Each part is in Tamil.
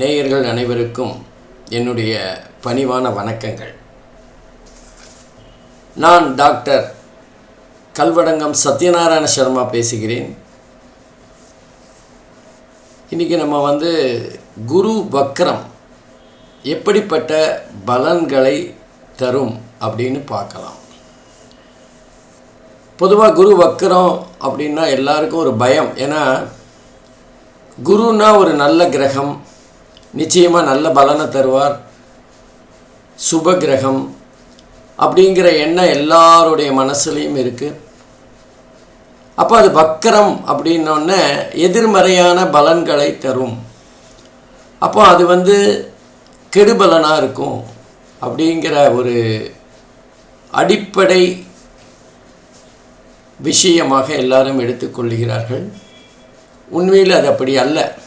நேயர்கள் அனைவருக்கும் என்னுடைய பணிவான வணக்கங்கள். நான் டாக்டர் கல்வடங்கம் சத்யநாராயண சர்மா பேசுகிறேன். இன்றைக்கி நம்ம வந்து குரு வக்ரம் எப்படிப்பட்ட பலன்களை தரும் அப்படின்னு பார்க்கலாம். பொதுவாக குரு வக்கரம் அப்படின்னா எல்லாருக்கும் ஒரு பயம். ஏன்னா குருன்னா ஒரு நல்ல கிரகம் நிச்சயமாக நல்ல பலனை தருவார் சுப கிரகம் அப்படிங்கிற எண்ணம் எல்லாருடைய மனசுலேயும் இருக்குது அப்போ அது வக்கரம் அப்படின்னோடனே எதிர்மறையான பலன்களை தரும். அப்போ அது வந்து கெடுபலனாக இருக்கும் அப்படிங்கிற ஒரு அடிப்படை விஷயமாக எல்லாரும் எடுத்துக்கொள்கிறார்கள். உண்மையில் அது அப்படி அல்ல.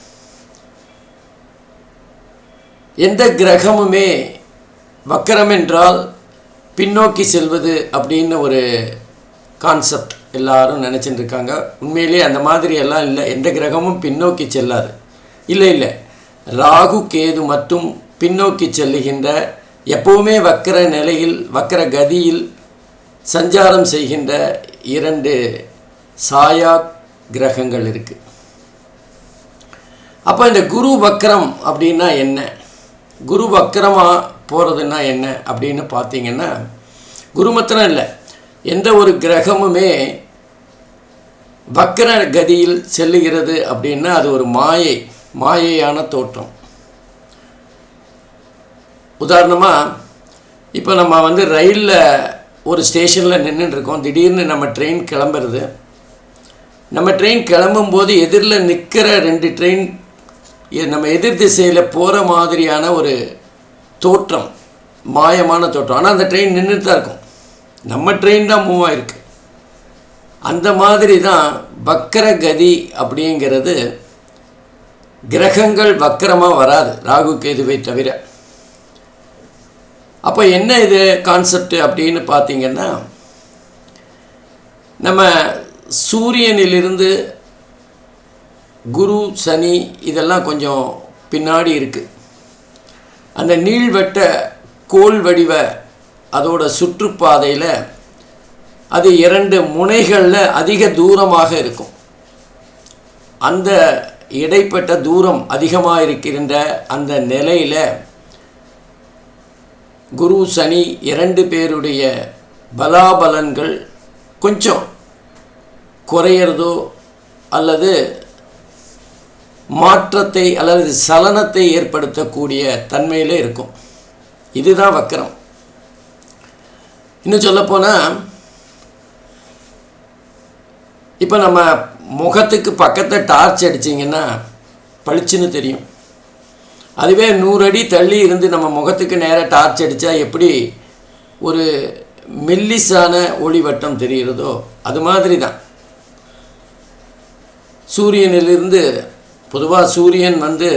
எந்த கிரகமுமே வக்கரம் என்றால் பின்னோக்கி செல்வது அப்படின்னு ஒரு கான்செப்ட் எல்லாரும் நினச்சிட்டு இருக்காங்க உண்மையிலே அந்த மாதிரி எல்லாம் இல்லை. எந்த கிரகமும் பின்னோக்கி செல்லாது. இல்லை இல்லை. ராகு கேது மட்டும் பின்னோக்கி செல்லுகின்ற எப்போவுமே வக்கர நிலையில் வக்கர கதியில் சஞ்சாரம் செய்கின்ற இரண்டு சாயா கிரகங்கள் இருக்குது அப்போ இந்த குரு வக்ரம் அப்படின்னா என்ன? குரு வக்ரமாக போகிறதுனா என்ன அப்படின்னு பார்த்தீங்கன்னா குரு மாத்திரம் இல்லை. எந்த ஒரு கிரகமுமே வக்கர கதியில் செல்லுகிறது அப்படின்னா அது ஒரு மாயை மாயையான தோற்றம். உதாரணமாக இப்போ நம்ம வந்து ரயிலில் ஒரு ஸ்டேஷனில் நின்றுட்டுருக்கோம் திடீர்னு நம்ம ட்ரெயின் கிளம்புறது. நம்ம ட்ரெயின் கிளம்பும்போது எதிரில் நிற்கிற ரெண்டு ட்ரெயின் நம்ம எதிர் திசையில் போகிற மாதிரியான ஒரு தோற்றம் மாயமான தோற்றம். ஆனால் அந்த ட்ரெயின் நின்றுட்டு தான் இருக்கும். நம்ம ட்ரெயின் தான் மூவ் ஆகிருக்கு அந்த மாதிரி தான் வக்கர கதி அப்படிங்கிறது கிரகங்கள் வக்கரமாக வராது. ராகு கேதுவை தவிர. அப்போ என்ன இது கான்செப்ட் அப்படின்னு பார்த்தீங்கன்னா நம்ம சூரியனிலிருந்து குரு சனி இதெல்லாம் கொஞ்சம் பின்னாடி இருக்குது அந்த நீள்வட்ட கோல் வடிவ அதோட சுற்றுப்பாதையில் அது இரண்டு முனைகளில் அதிக தூரமாக இருக்கும். அந்த இடைப்பட்ட தூரம் அதிகமாக இருக்கின்ற அந்த நிலையில் குரு சனி இரண்டு பேருடைய பலாபலன்கள் கொஞ்சம் குறையிறதோ அல்லது மாற்றத்தை அல்லது சலனத்தை ஏற்படுத்தக்கூடிய தன்மையில் இருக்கும். இதுதான் வக்கரம். இன்னும் சொல்லப்போனால் இப்போ நம்ம முகத்துக்கு பக்கத்தில் டார்ச் அடிச்சிங்கன்னா பளிச்சுன்னு தெரியும். அதுவே நூறு அடி தள்ளி இருந்து நம்ம முகத்துக்கு நேராக டார்ச் அடித்தா எப்படி ஒரு மெல்லிசான ஒளிவட்டம் தெரிகிறதோ அது மாதிரி தான் சூரியனிலிருந்து பொதுவாக சூரியன் வந்து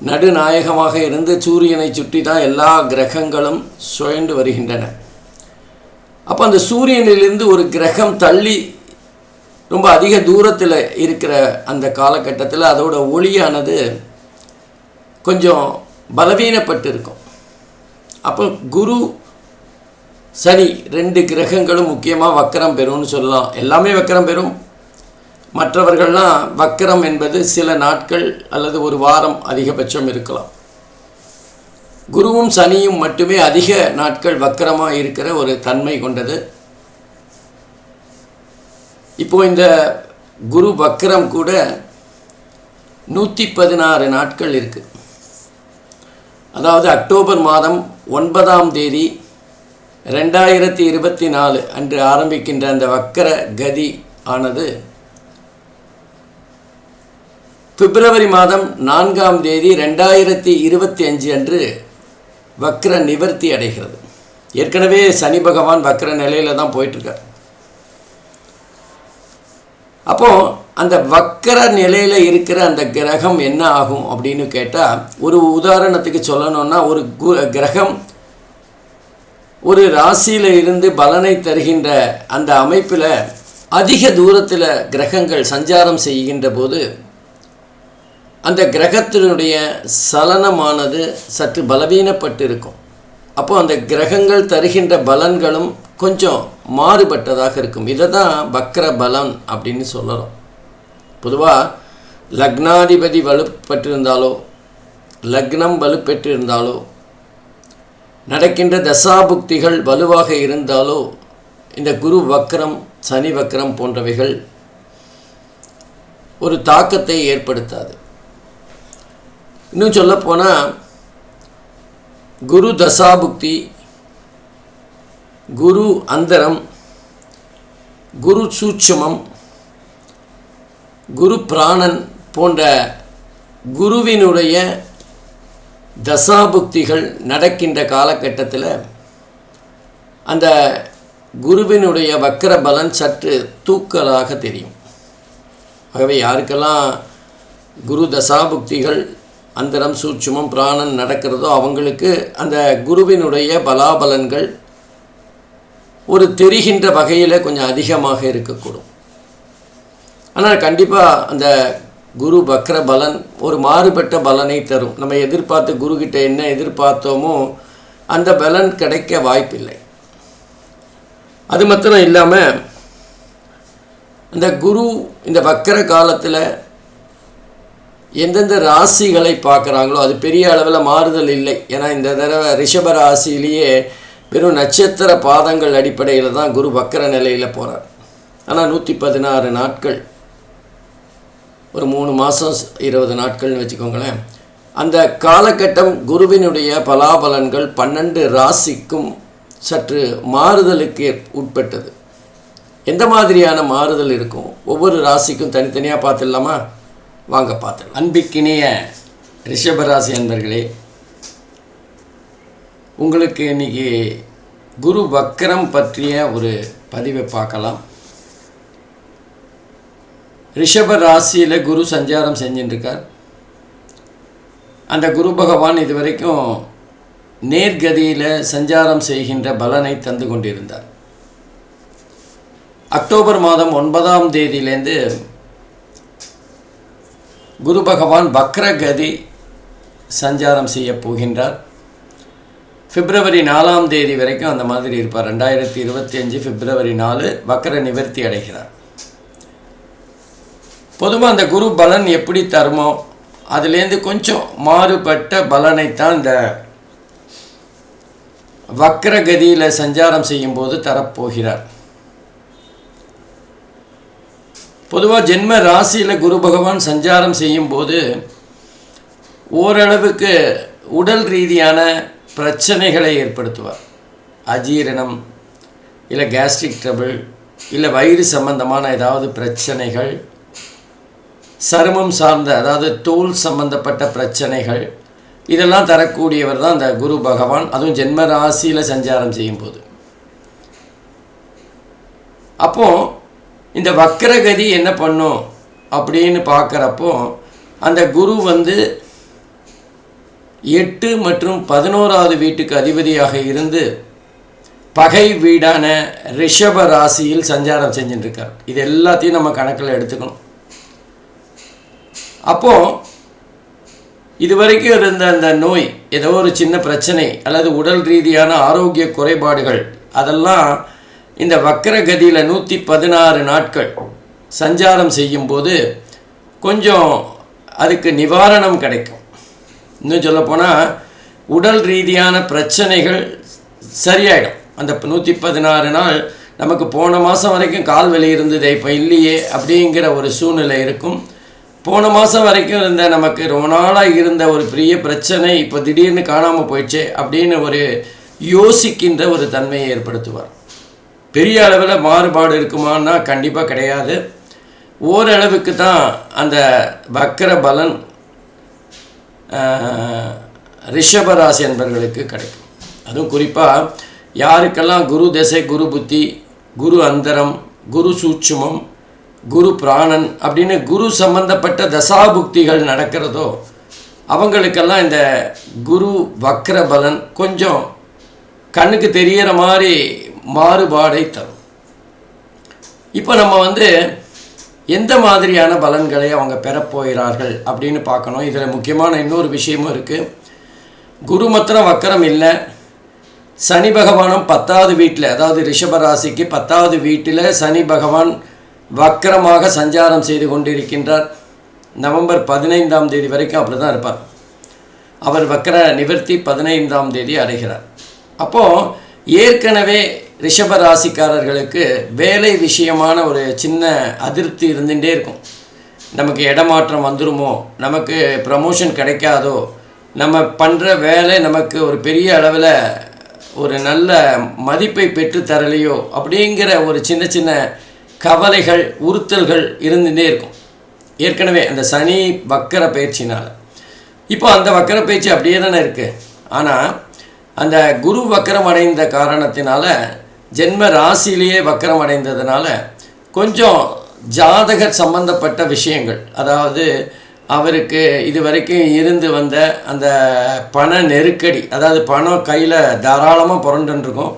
நடுநாயகமாக இருந்து சூரியனை சுற்றி தான் எல்லா கிரகங்களும் சுழண்டு வருகின்றன. அப்போ அந்த சூரியனிலிருந்து ஒரு கிரகம் தள்ளி ரொம்ப அதிக தூரத்தில் இருக்கிற அந்த காலகட்டத்தில் அதோட ஒளியானது கொஞ்சம் பலவீனப்பட்டு இருக்கும் அப்போ குரு சனி ரெண்டு கிரகங்களும் முக்கியமாக வக்கரம் பெறும்னு சொல்லலாம். எல்லாமே வக்கரம் பெறும். மற்றவர்கள்லாம் வக்கரம் என்பது சில நாட்கள் அல்லது ஒரு வாரம் அதிகபட்சம் இருக்கலாம். குருவும் சனியும் மட்டுமே அதிக நாட்கள் வக்கரமாக இருக்கிற ஒரு தன்மை கொண்டது. இப்போ இந்த குரு வக்கரம் கூட நூற்றி பதினாறு நாட்கள் இருக்குது அதாவது அக்டோபர் மாதம் ஒன்பதாம் தேதி ரெண்டாயிரத்தி இருபத்தி நாலு அன்று ஆரம்பிக்கின்ற அந்த வக்கர கதி ஆனது பிப்ரவரி மாதம் நான்காம் தேதி ரெண்டாயிரத்தி இருபத்தி அஞ்சு அன்று வக்ர நிவர்த்தி அடைகிறது. ஏற்கனவே சனி பகவான் வக்ர நிலையில் தான் போயிட்டுருக்கார் அப்போது அந்த வக்கர நிலையில் இருக்கிற அந்த கிரகம் என்ன ஆகும் அப்படின்னு கேட்டால் ஒரு உதாரணத்துக்கு சொல்லணும்னா ஒரு கு கிரகம் ஒரு ராசியில் இருந்து பலனை தருகின்ற அந்த அமைப்பில் அதிக தூரத்தில் கிரகங்கள் சஞ்சாரம் செய்கின்ற போது அந்த கிரகத்தினுடைய சலனமானது சற்று பலவீனப்பட்டு இருக்கும் அப்போ அந்த கிரகங்கள் தருகின்ற பலன்களும் கொஞ்சம் மாறுபட்டதாக இருக்கும். இதை தான் வக்கர பலன் அப்படின்னு சொல்லலாம் பொதுவாக லக்னாதிபதி வலுப்பட்டிருந்தாலோ லக்னம் வலுப்பெற்றிருந்தாலோ நடக்கின்ற தசாபுக்திகள் வலுவாக இருந்தாலோ இந்த குரு வக்ரம் சனி வக்ரம் போன்றவைகள் ஒரு தாக்கத்தை ஏற்படுத்தாது. இன்னும் சொல்லப்போனால் குரு தசாபுக்தி குரு அந்தரம் குரு சூட்சுமம் குரு பிராணன் போன்ற குருவினுடைய தசாபுக்திகள் நடக்கின்ற காலகட்டத்தில் அந்த குருவினுடைய வக்கர பலன் சற்று தூக்கலாக தெரியும். ஆகவே யாருக்கெல்லாம் குரு தசாபுக்திகள் அந்தரம் சூட்சுமம் பிராணன் நடக்கிறதோ அவங்களுக்கு அந்த குருவினுடைய பலாபலன்கள் ஒரு தெரிகின்ற வகையில் கொஞ்சம் அதிகமாக இருக்கக்கூடும். ஆனால் கண்டிப்பாக அந்த குரு பக்ர பலன் ஒரு மாறுபட்ட பலனை தரும். நம்ம எதிர்பார்த்து குருக்கிட்ட என்ன எதிர்பார்த்தோமோ அந்த பலன் கிடைக்க வாய்ப்பில்லை. அது மாத்திரம் இல்லாமல் அந்த குரு இந்த வக்கர காலத்தில் எந்தெந்த ராசிகளை பார்க்குறாங்களோ அது பெரிய அளவில் மாறுதல் இல்லை. ஏன்னா இந்த தடவை ரிஷப ராசியிலேயே வெறும் நட்சத்திர பாதங்கள் அடிப்படையில் தான் குரு வக்கர நிலையில் போகிறார் ஆனால் நூற்றி பதினாறு நாட்கள் ஒரு மூணு மாதம் இருபது நாட்கள்னு வச்சுக்கோங்களேன். அந்த காலகட்டம் குருவினுடைய பலாபலன்கள் பன்னெண்டு ராசிக்கும் சற்று மாறுதலுக்கு உட்பட்டது. எந்த மாதிரியான மாறுதல் இருக்கும்? ஒவ்வொரு ராசிக்கும் தனித்தனியாக பார்த்துடலாமா? வாங்க பார்த்துடலாம். அன்பிக்கினிய ரிஷபராசி அன்பர்களே உங்களுக்கு இன்னைக்கு குரு வக்கரம் பற்றிய ஒரு பதிவை பார்க்கலாம். ரிஷப ராசியில் குரு சஞ்சாரம் செஞ்சுட்டுருக்கார் அந்த குரு பகவான் இது வரைக்கும் நேர்கதியில் சஞ்சாரம் செய்கின்ற பலனை தந்து கொண்டிருந்தார். அக்டோபர் மாதம் ஒன்பதாம் தேதியிலேருந்து குரு பகவான் வக்ரகதி சஞ்சாரம் செய்ய போகின்றார். பிப்ரவரி நாலாம் தேதி வரைக்கும் அந்த மாதிரி இருப்பார். ரெண்டாயிரத்தி இருபத்தி அஞ்சு பிப்ரவரி நாலு வக்ர நிவர்த்தி அடைகிறார். பொதுவாக அந்த குரு பலன் எப்படி தருமோ அதுலேருந்து கொஞ்சம் மாறுபட்ட பலனைத்தான் இந்த வக்ரகதியில் சஞ்சாரம் செய்யும்போது தரப்போகிறார். பொதுவாக ஜென்ம ராசியில் குரு பகவான் சஞ்சாரம் செய்யும்போது ஓரளவுக்கு உடல் ரீதியான பிரச்சனைகளை ஏற்படுத்துவார். அஜீரணம் இல்லை கேஸ்ட்ரிக் ட்ரபிள் இல்லை வயிறு சம்பந்தமான ஏதாவது பிரச்சனைகள் சருமம் சார்ந்த அதாவது தோல் சம்பந்தப்பட்ட பிரச்சனைகள் இதெல்லாம் தரக்கூடியவர் தான் அந்த குரு பகவான். அதுவும் ஜென்ம ராசியில் சஞ்சாரம் செய்யும்போது. அப்போது இந்த வக்கரகதி என்ன பண்ணும் அப்படின்னு பார்க்குறப்போ அந்த குரு வந்து எட்டு மற்றும் பதினோராவது வீட்டுக்கு அதிபதியாக இருந்து பகை வீடான ரிஷப ராசியில் சஞ்சாரம் செஞ்சுட்டுருக்கார் இது எல்லாத்தையும் நம்ம கணக்கில் எடுத்துக்கணும். அப்போது இதுவரைக்கும் இருந்த அந்த நோய் ஏதோ ஒரு சின்ன பிரச்சனை அல்லது உடல் ரீதியான ஆரோக்கிய குறைபாடுகள் அதெல்லாம் இந்த வக்கரகதியில் நூற்றி பதினாறு நாட்கள் சஞ்சாரம் செய்யும்போது கொஞ்சம் அதுக்கு நிவாரணம் கிடைக்கும். இன்னும் சொல்லப்போனால் உடல் ரீதியான பிரச்சனைகள் சரியாயிடும். அந்த நூற்றி பதினாறு நாள் நமக்கு போன மாதம் வரைக்கும் கால் வலி இருந்தது இப்போ இல்லையே அப்படிங்கிற ஒரு சூழ்நிலை இருக்கும். போன மாதம் வரைக்கும் இருந்த நமக்கு ரொம்ப நாளாக இருந்த ஒரு பெரிய பிரச்சனை இப்போ திடீர்னு காணாமல் போயிடுச்சு அப்படின்னு ஒரு யோசிக்கின்ற ஒரு தன்மையை ஏற்படுத்துவார். பெரிய அளவில் மாறுபாடு இருக்குமான்னா கண்டிப்பாக கிடையாது. ஓரளவுக்கு தான் அந்த வக்கர பலன் ரிஷபராசி என்பவர்களுக்கு கிடைக்கும். அதுவும் குறிப்பாக யாருக்கெல்லாம் குரு தசை குரு புத்தி குரு அந்தரம் குரு சூட்சுமம் குரு பிராணன் அப்படின்னு குரு சம்பந்தப்பட்ட தசாபுக்திகள் நடக்கிறதோ அவங்களுக்கெல்லாம் இந்த குரு வக்ரபலன் கொஞ்சம் கண்ணுக்கு தெரிகிற மாதிரி மாறுபாடை தரும். இப்போ நம்ம வந்து எந்த மாதிரியான பலன்களை அவங்க பெறப்போகிறார்கள் அப்படின்னு பார்க்கணும். இதில் முக்கியமான இன்னொரு விஷயமும் இருக்குது குரு மாத்திரம் வக்கரம் இல்லை. சனி பகவானும் பத்தாவது வீட்டில் அதாவது ரிஷபராசிக்கு பத்தாவது வீட்டில் சனி பகவான் வக்கரமாக சஞ்சாரம் செய்து கொண்டிருக்கின்றார். நவம்பர் பதினைந்தாம் தேதி வரைக்கும் அப்படி தான் இருப்பார். அவர் வக்கர நிவர்த்தி பதினைந்தாம் தேதி அடைகிறார். அப்போது ஏற்கனவே ரிஷப ராசிக்காரர்களுக்கு வேலை விஷயமான ஒரு சின்ன அதிருப்தி இருந்துகிட்டே இருக்கும். நமக்கு இடமாற்றம் வந்துருமோ நமக்கு ப்ரமோஷன் கிடைக்காதோ நம்ம பண்ணுற வேலை நமக்கு ஒரு பெரிய அளவில் ஒரு நல்ல மதிப்பை பெற்று தரலையோ அப்படிங்கிற ஒரு சின்ன சின்ன கவலைகள் உறுத்தல்கள் இருந்துகிட்டே இருக்கும். ஏற்கனவே அந்த சனி வக்கர பயிற்சினால் இப்போ அந்த வக்கர பயிற்சி அப்படியே தானே இருக்குது ஆனால் அந்த குரு வக்கரம் அடைந்த காரணத்தினால ஜென்ம ராசியிலேயே வக்கரம் அடைந்ததுனால கொஞ்சம் ஜாதகர் சம்பந்தப்பட்ட விஷயங்கள் அதாவது அவருக்கு இது வரைக்கும் இருந்து வந்த அந்த பண நெருக்கடி அதாவது பணம் கையில் தாராளமாக புரண்டுருக்கும்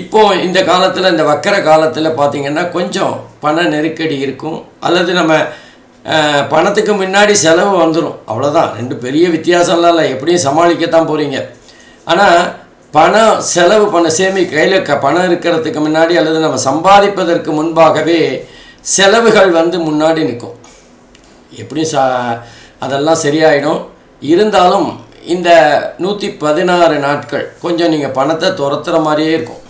இப்போது இந்த காலத்தில் இந்த வக்கர காலத்தில் பார்த்திங்கன்னா கொஞ்சம் பண நெருக்கடி இருக்கும். அல்லது நம்ம பணத்துக்கு முன்னாடி செலவு வந்துடும் அவ்வளோதான் ரெண்டு பெரிய வித்தியாசம்லாம் இல்லை. எப்படியும் சமாளிக்கத்தான் போகிறீங்க ஆனால் பணம் செலவு பண்ண சேமி கையில் க பணம் இருக்கிறதுக்கு முன்னாடி அல்லது நம்ம சம்பாதிப்பதற்கு முன்பாகவே செலவுகள் வந்து முன்னாடி நிற்கும். எப்படியும் சா அதெல்லாம் சரியாயிடும். இருந்தாலும் இந்த நூற்றி பதினாறு நாட்கள் கொஞ்சம் நீங்கள் பணத்தை துரத்துற மாதிரியே இருக்கும்.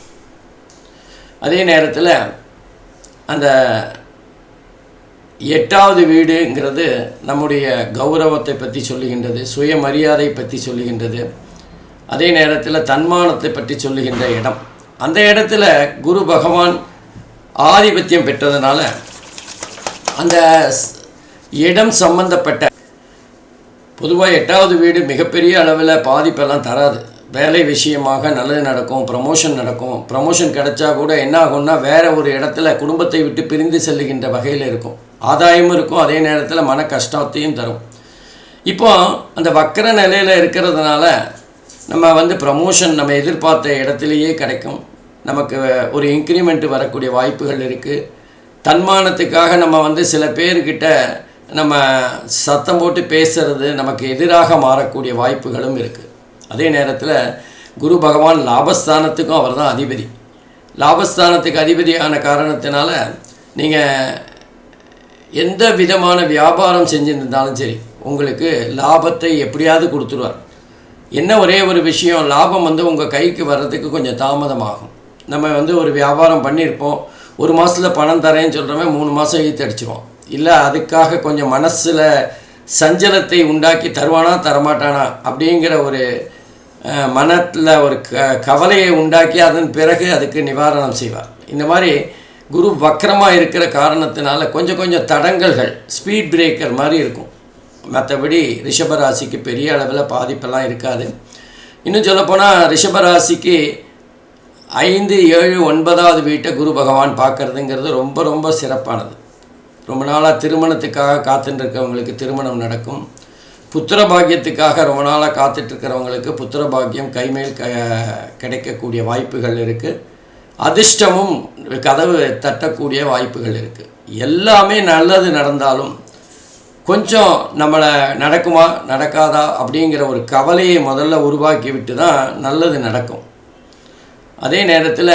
அதே நேரத்தில் அந்த எட்டாவது வீடுங்கிறது நம்முடைய கௌரவத்தை பற்றி சொல்லுகின்றது சுயமரியாதை பற்றி சொல்லுகின்றது. அதே நேரத்தில் தன்மானத்தை பற்றி சொல்லுகின்ற இடம். அந்த இடத்துல குரு பகவான் ஆதிபத்தியம் பெற்றதுனால அந்த இடம் சம்பந்தப்பட்ட பொதுவாக எட்டாவது வீடு மிகப்பெரிய அளவில் பாதிப்பெல்லாம் தராது. வேலை விஷயமாக நல்லது நடக்கும் ப்ரமோஷன் நடக்கும். ப்ரமோஷன் கிடைச்சா கூட என்ன ஆகும்னா வேறு ஒரு இடத்துல குடும்பத்தை விட்டு பிரிந்து செல்லுகின்ற வகையில் இருக்கும். ஆதாயமும் இருக்கும் அதே நேரத்தில் மன கஷ்டத்தையும் தரும். இப்போ அந்த வக்கர நிலையில் இருக்கிறதுனால நம்ம வந்து ப்ரமோஷன் நம்ம எதிர்பார்த்த இடத்துலையே கிடைக்கும். நமக்கு ஒரு இன்க்ரிமெண்ட் வரக்கூடிய வாய்ப்புகள் இருக்குது தன்மானத்துக்காக நம்ம வந்து சில பேர்கிட்ட நம்ம சத்தம் போட்டு பேசுறது நமக்கு எதிராக மாறக்கூடிய வாய்ப்புகளும் இருக்குது அதே நேரத்தில் குரு பகவான் லாபஸ்தானத்துக்கும் அவர் தான் அதிபதி. லாபஸ்தானத்துக்கு அதிபதியான காரணத்தினால நீங்கள் எந்த விதமான வியாபாரம் செஞ்சுருந்தாலும் சரி உங்களுக்கு லாபத்தை எப்படியாவது கொடுத்துருவார். என்ன ஒரே ஒரு விஷயம் லாபம் வந்து உங்கள் கைக்கு வர்றதுக்கு கொஞ்சம் தாமதமாகும். நம்ம வந்து ஒரு வியாபாரம் பண்ணியிருப்போம் ஒரு மாதத்தில் பணம் தரேன்னு சொல்கிறவன் மூணு மாதம் ஈத்து அடிச்சிருவோம். இல்லை அதுக்காக கொஞ்சம் மனசில் சஞ்சலத்தை உண்டாக்கி தருவானா தரமாட்டானா அப்படிங்கிற ஒரு மனத்தில் ஒரு க கவலையை உண்டாக்கி அதன் பிறகு அதுக்கு நிவாரணம் செய்வார். இந்த மாதிரி குரு வக்கரமாக இருக்கிற காரணத்தினால கொஞ்சம் கொஞ்சம் தடங்கல்கள் ஸ்பீட் பிரேக்கர் மாதிரி இருக்கும். மற்றபடி ரிஷபராசிக்கு பெரிய அளவில் பாதிப்பெல்லாம் இருக்காது. இன்னும் சொல்லப்போனால் ரிஷபராசிக்கு ஐந்து ஏழு ஒன்பதாவது வீட்டை குரு பகவான் பார்க்கறதுங்கிறது ரொம்ப ரொம்ப சிறப்பானது. ரொம்ப நாளாக திருமணத்துக்காக காத்துட்டு இருக்கவங்களுக்கு திருமணம் நடக்கும். புத்திர பாக்கியத்துக்காக ரொம்ப நாளாக காத்துட்ருக்கிறவங்களுக்கு புத்திர பாக்கியம் கைமேல் க கிடைக்கக்கூடிய வாய்ப்புகள் இருக்குது அதிர்ஷ்டமும் கதவு தட்டக்கூடிய வாய்ப்புகள் இருக்குது எல்லாமே நல்லது நடந்தாலும் கொஞ்சம் நம்மளை நடக்குமா நடக்காதா அப்படிங்கிற ஒரு கவலையை முதல்ல உருவாக்கி விட்டு தான் நல்லது நடக்கும். அதே நேரத்தில்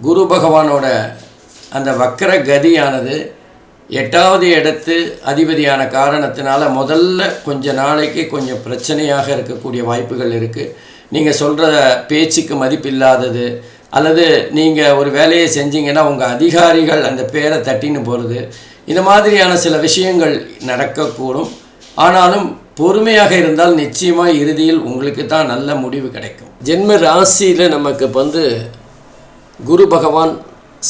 குரு பகவானோட அந்த வக்கர கதியானது எட்டாவது இடத்து அதிபதியான காரணத்தினால முதல்ல கொஞ்ச நாளைக்கு கொஞ்சம் பிரச்சனையாக இருக்கக்கூடிய வாய்ப்புகள் இருக்குது நீங்கள் சொல்கிற பேச்சுக்கு மதிப்பில்லாதது அல்லது நீங்கள் ஒரு வேலையை செஞ்சீங்கன்னா உங்கள் அதிகாரிகள் அந்த பேரை தட்டின்னு போகிறது இந்த மாதிரியான சில விஷயங்கள் நடக்கக்கூடும். ஆனாலும் பொறுமையாக இருந்தால் நிச்சயமாக இறுதியில் உங்களுக்கு தான் நல்ல முடிவு கிடைக்கும். ஜென்ம ராசியில் நமக்கு வந்து குரு பகவான்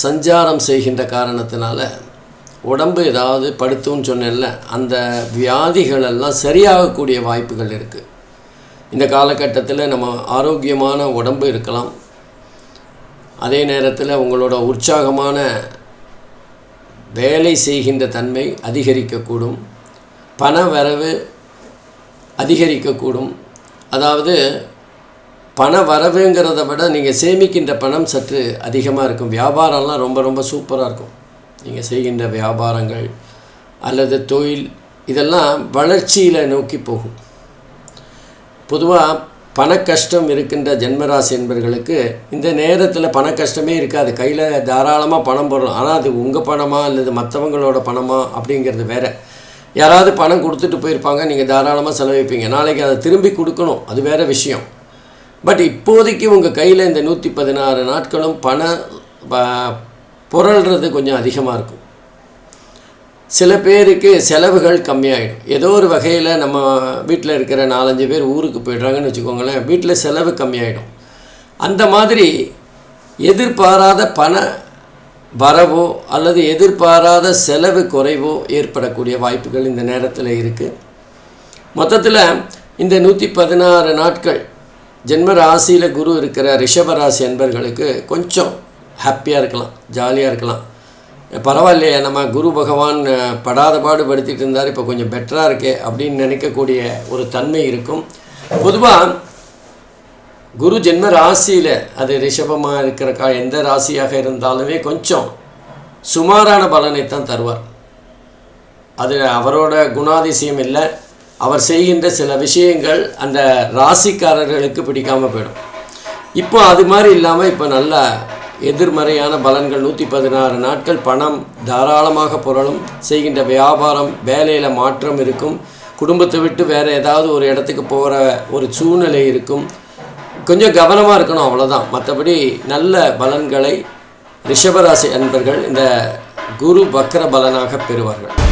சஞ்சாரம் செய்கின்ற காரணத்தினால உடம்பு ஏதாவது படுத்தும்னு சொன்னேன்ல அந்த வியாதிகளெல்லாம் சரியாகக்கூடிய வாய்ப்புகள் இருக்குது இந்த காலகட்டத்தில் நம்ம ஆரோக்கியமான உடம்பு இருக்கலாம். அதே நேரத்தில் உங்களோட உற்சாகமான வேலை செய்கின்ற தன்மை அதிகரிக்கக்கூடும். பண வரவு அதிகரிக்கக்கூடும். அதாவது பண வரவுங்கிறத விட நீங்கள் சேமிக்கின்ற பணம் சற்று அதிகமாக இருக்கும். வியாபாரம்லாம் ரொம்ப ரொம்ப சூப்பராக இருக்கும். நீங்கள் செய்கின்ற வியாபாரங்கள் அல்லது தொழில் இதெல்லாம் வளர்ச்சியில் நோக்கி போகும். பொதுவாக பண கஷ்டம் இருக்கின்ற ஜென்மராசி என்பர்களுக்கு இந்த நேரத்தில் பண கஷ்டமே இருக்காது. கையில் தாராளமாக பணம் போடுறோம் ஆனால் அது உங்கள் பணமா அல்லது மற்றவங்களோட பணமா அப்படிங்கிறது வேறு. யாராவது பணம் கொடுத்துட்டு போயிருப்பாங்க. நீங்கள் தாராளமாக செலவழிப்பீங்க. நாளைக்கு அதை திரும்பி கொடுக்கணும். அது வேற விஷயம். பட் இப்போதைக்கு உங்கள் கையில் இந்த நூற்றி பதினாறு நாட்களும் பண ப- புரள்றது கொஞ்சம் அதிகமாக இருக்கும். சில பேருக்கு செலவுகள் கம்மியாயிடும். ஏதோ ஒரு வகையில் நம்ம வீட்டில் இருக்கிற நாலஞ்சு பேர் ஊருக்கு போயிடுறாங்கன்னு வச்சுக்கோங்களேன் வீட்டில் செலவு கம்மியாயிடும். அந்த மாதிரி எதிர்பாராத பண வரவோ அல்லது எதிர்பாராத செலவு குறைவோ ஏற்படக்கூடிய வாய்ப்புகள் இந்த நேரத்தில் இருக்குது மொத்தத்தில் இந்த நூற்றி பதினாறு நாட்கள் ஜென்ம ராசியில் குரு இருக்கிற ரிஷபராசி அன்பர்களுக்கு கொஞ்சம் ஹாப்பியாக இருக்கலாம் ஜாலியாக இருக்கலாம். பரவாயில்லையே நம்ம குரு பகவான் படாத பாடு படுத்திட்டு இருந்தார் இப்போ கொஞ்சம் பெட்டராக இருக்கே அப்படின்னு நினைக்கக்கூடிய ஒரு தன்மை இருக்கும். பொதுவாக குரு ஜென்ம ராசியில் அது ரிஷபமாக இருக்கிற கா எந்த ராசியாக இருந்தாலுமே கொஞ்சம் சுமாரான பலனை தான் தருவார். அது அவரோட குணாதிசயம் இல்லை. அவர் செய்கின்ற சில விஷயங்கள் அந்த ராசிக்காரர்களுக்கு பிடிக்காமல் போயிடும். இப்போ அது மாதிரி இல்லாமல் இப்போ நல்லா எதிர்மறையான பலன்கள் நூற்றி பதினாறு நாட்கள் பணம் தாராளமாக புரளும் செய்கின்ற வியாபாரம் வேலையில் மாற்றம் இருக்கும் குடும்பத்தை விட்டு வேறு ஏதாவது ஒரு இடத்துக்கு போகிற ஒரு சூழ்நிலை இருக்கும். கொஞ்சம் கவனமாக இருக்கணும் அவ்வளோதான் மற்றபடி நல்ல பலன்களை ரிஷபராசி அன்பர்கள் இந்த குரு பக்ர பலனாக பெறுவார்கள்.